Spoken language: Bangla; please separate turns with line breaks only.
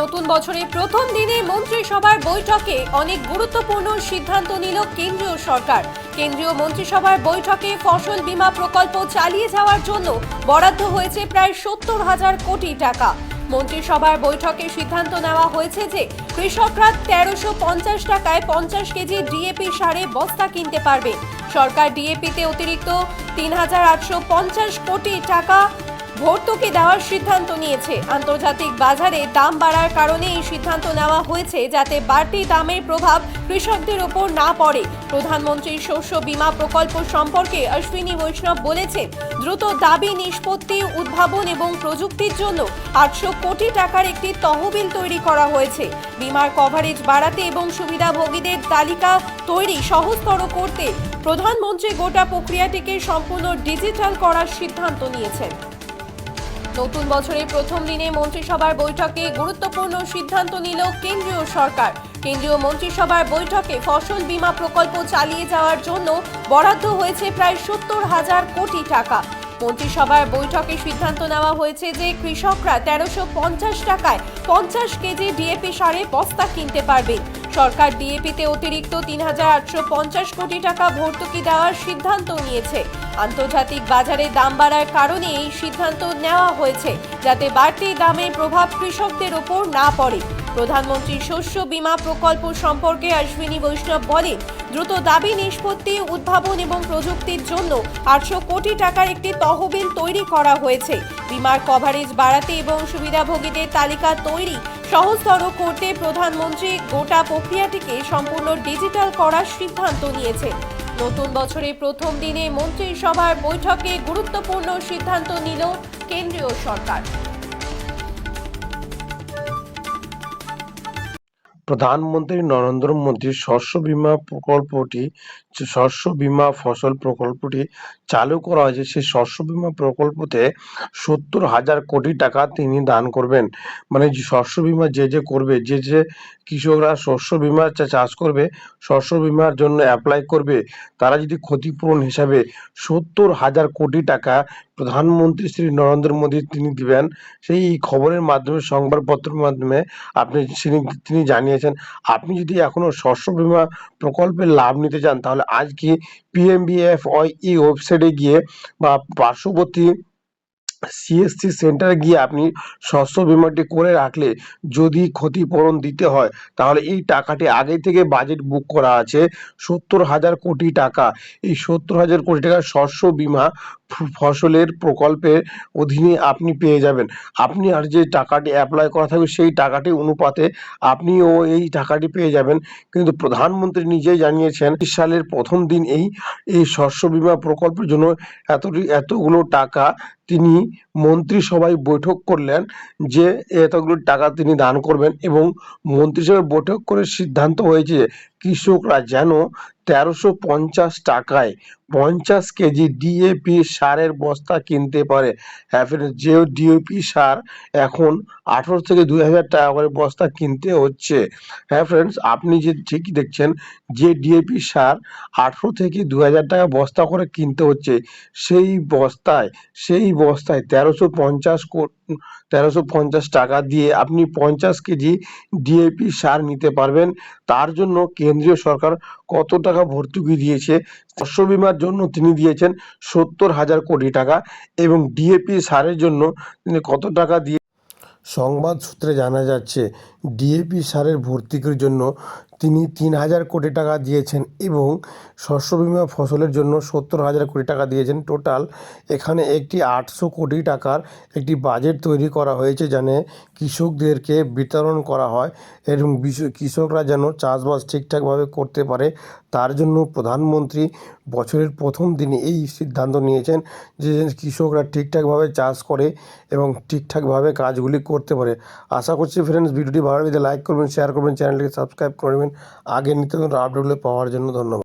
নতুন বছরের প্রথম দিনে মন্ত্রিসভার বৈঠকে অনেক গুরুত্বপূর্ণ সিদ্ধান্ত নিল কেন্দ্রীয় সরকার। কেন্দ্রীয় মন্ত্রিসভার বৈঠকে ফসল বীমা প্রকল্প চালিয়ে যাওয়ার জন্য বরাদ্দ হয়েছে প্রায় সত্তর হাজার কোটি টাকা। মন্ত্রিসভার বৈঠকে সিদ্ধান্ত নেওয়া হয়েছে যে কৃষকরা তেরোশো পঞ্চাশ টাকায় পঞ্চাশ কেজি ডিএপি সারে বস্তা কিনতে পারবে। সরকার ডিএপিতে অতিরিক্ত তিন হাজার আটশো পঞ্চাশ কোটি টাকা ভর্তুকি দেওয়ার সিদ্ধান্ত নিয়েছে। আন্তর্জাতিক বাজারে দাম বাড়ার কারণে এই সিদ্ধান্ত নেওয়া হয়েছে যাতে বাড়তি দামের প্রভাব কৃষকদের ওপর না পড়ে। প্রধানমন্ত্রীর শস্য বীমা প্রকল্প সম্পর্কে অশ্বিনী বৈষ্ণব বলেছেন, দ্রুত দাবি নিষ্পত্তি, উদ্ভাবন এবং প্রযুক্তির জন্য আটশো কোটি টাকার একটি তহবিল তৈরি করা হয়েছে। বীমার কভারেজ বাড়াতে এবং সুবিধাভোগীদের তালিকা তৈরি সহজতর করতে প্রধানমন্ত্রী গোটা প্রক্রিয়াটিকে সম্পূর্ণ ডিজিটাল করার সিদ্ধান্ত নিয়েছেন। নতুন বছরের প্রথম দিনে মন্ত্রিসভার বৈঠকে গুরুত্বপূর্ণ সিদ্ধান্ত নিল কেন্দ্রীয় সরকার। কেন্দ্রীয় মন্ত্রিসভার বৈঠকে ফসল বীমা প্রকল্প চালিয়ে যাওয়ার জন্য বরাদ্দ হয়েছে প্রায় সত্তর হাজার কোটি টাকা। মন্ত্রিসভার বৈঠকে সিদ্ধান্ত নেওয়া হয়েছে যে কৃষকরা তেরোশো পঞ্চাশ টাকায় পঞ্চাশ কেজি ডিএপি সারে বস্তা কিনতে পারবে। সরকার ডিএপিতে অতিরিক্ত তিন হাজার আটশো পঞ্চাশ কোটি টাকা ভর্তুকি দেওয়ার সিদ্ধান্ত নিয়েছে। আন্তর্জাতিক বাজারে দাম বাড়ার কারণে এই সিদ্ধান্ত নেওয়া হয়েছে, যাতে বাড়তি দামের প্রভাব কৃষকদের ওপর না পড়ে। প্রধানমন্ত্রী শস্য বীমা প্রকল্প সম্পর্কে অশ্বিনী বৈষ্ণব বলেন, দ্রুত দাবি, নিষ্পত্তি, উদ্ভাবন এবং প্রযুক্তির জন্য আটশো কোটি টাকার একটি তহবিল তৈরি করা হয়েছে। বীমার কভারেজ বাড়াতে এবং সুবিধাভোগীদের তালিকা তৈরি সহজতর করতে প্রধানমন্ত্রী গোটা প্রক্রিয়াটিকে সম্পূর্ণ ডিজিটাল করার সিদ্ধান্ত নিয়েছে। নতুন বছরের প্রথম দিনে মন্ত্রিসভার বৈঠকে গুরুত্বপূর্ণ সিদ্ধান্ত নিল কেন্দ্রীয় সরকার।
প্রধানমন্ত্রী নরেন্দ্র মোদীর শস্য বীমা প্রকল্পটি শস্য বীমা ফসল প্রকল্পটি চালু করা হয়েছে, সেই শস্য বীমা প্রকল্পতে সত্তর হাজার কোটি টাকা তিনি দান করবেন। মানে শস্য বীমা যে যে করবে, যে যে কৃষকরা শস্য বীমা চাষ করবে, শস্য বীমার জন্য অ্যাপ্লাই করবে, তারা যদি ক্ষতিপূরণ হিসাবে সত্তর হাজার কোটি টাকা প্রধানমন্ত্রী শ্রী নরেন্দ্র মোদী তিনি দিবেন, সেই খবরের মাধ্যমে, সংবাদপত্রের মাধ্যমে আপনি, তিনি তিনি জানিয়েছেন, আপনি যদি এখনও শস্য বীমা প্রকল্পের লাভ নিতে চান, তাহলে আজ কি পিএমবিএফ এই ওয়েবসাইটে গিয়ে বা পার্শ্ববর্তী সিএসসি সেন্টারে গিয়ে আপনি শস্য বিমাটি করে রাখলে যদি ক্ষতিপূরণ দিতে হয়, তাহলে এই টাকাটি আগে থেকে বাজেট বুক করা আছে সত্তর হাজার কোটি টাকা। এই সত্তর হাজার কোটি টাকা শস্য বীমা ফসলের প্রকল্পের অধীনে আপনি পেয়ে যাবেন। আপনি আর যে টাকাটি অ্যাপ্লাই করা থাকবে সেই টাকাটি অনুপাতে আপনিও এই টাকাটি পেয়ে যাবেন। কিন্তু প্রধানমন্ত্রী নিজেই জানিয়েছেন সালের প্রথম দিন এই এই শস্য বিমা প্রকল্পের জন্য এতটি, এতগুলো টাকা তিনি মন্ত্রিসভায় বৈঠক করলেন যে এতগুলো টাকা তিনি দান করবেন এবং মন্ত্রিসভায় বৈঠক করে সিদ্ধান্ত হয়েছে কৃষকরা যেন তেরোশো পঞ্চাশ টাকায় পঞ্চাশ কেজি ডিএপি সারের বস্তা কিনতে পারে। হ্যাঁ যে ডিএপি সার এখন আঠারো থেকে দুই হাজার টাকা করে বস্তা কিনতে হচ্ছে। হ্যাঁ ফ্রেন্ডস আপনি যে ঠিকই দেখছেন, যে ডিএপি সার আঠারো থেকে দু হাজার টাকা বস্তা করে কিনতে হচ্ছে, সেই বস্তায় সেই বস্তায় তেরোশো পঞ্চাশ তেরোশো পঞ্চাশ টাকা দিয়ে আপনি পঞ্চাশ কেজি ডিএপি সার নিতে পারবেন। তার জন্য কেন্দ্রীয় সরকার কত টাকা ভর্তুকি দিয়েছে শস্য বীমার জন্য তিনি দিয়েছেন সত্তর হাজার কোটি টাকা এবং ডিএপি সারের জন্য তিনি কত টাকা দিয়ে সংবাদ সূত্রে জানা যাচ্ছে ডিএপি সারের ভর্তুকির জন্য তিনি তিন হাজার কোটি টাকা দিয়েছেন এবং শস্য বীমা ফসলের জন্য সত্তর হাজার কোটি টাকা দিয়েছেন। টোটাল এখানে একটি আটশো কোটি টাকার একটি বাজেট তৈরি করা হয়েছে যেন কৃষকদেরকে বিতরণ করা হয় এবং কৃষকরা যেন চাষবাস ঠিকঠাকভাবে করতে পারে। তার জন্য প্রধানমন্ত্রী বছরের প্রথম দিনে এই সিদ্ধান্ত নিয়েছেন যে কৃষকরা ঠিকঠাকভাবে চাষ করে এবং ঠিকঠাকভাবে কাজগুলি করতে পারে। আশা করছি ফ্রেন্ডস ভিডিওটি ভালো লাগলে লাইক করবেন শেয়ার করবেন চ্যানেলটিকে সাবস্ক্রাইব করবেন আগে নিতে আপডেটগুলো পাওয়ার জন্য ধন্যবাদ।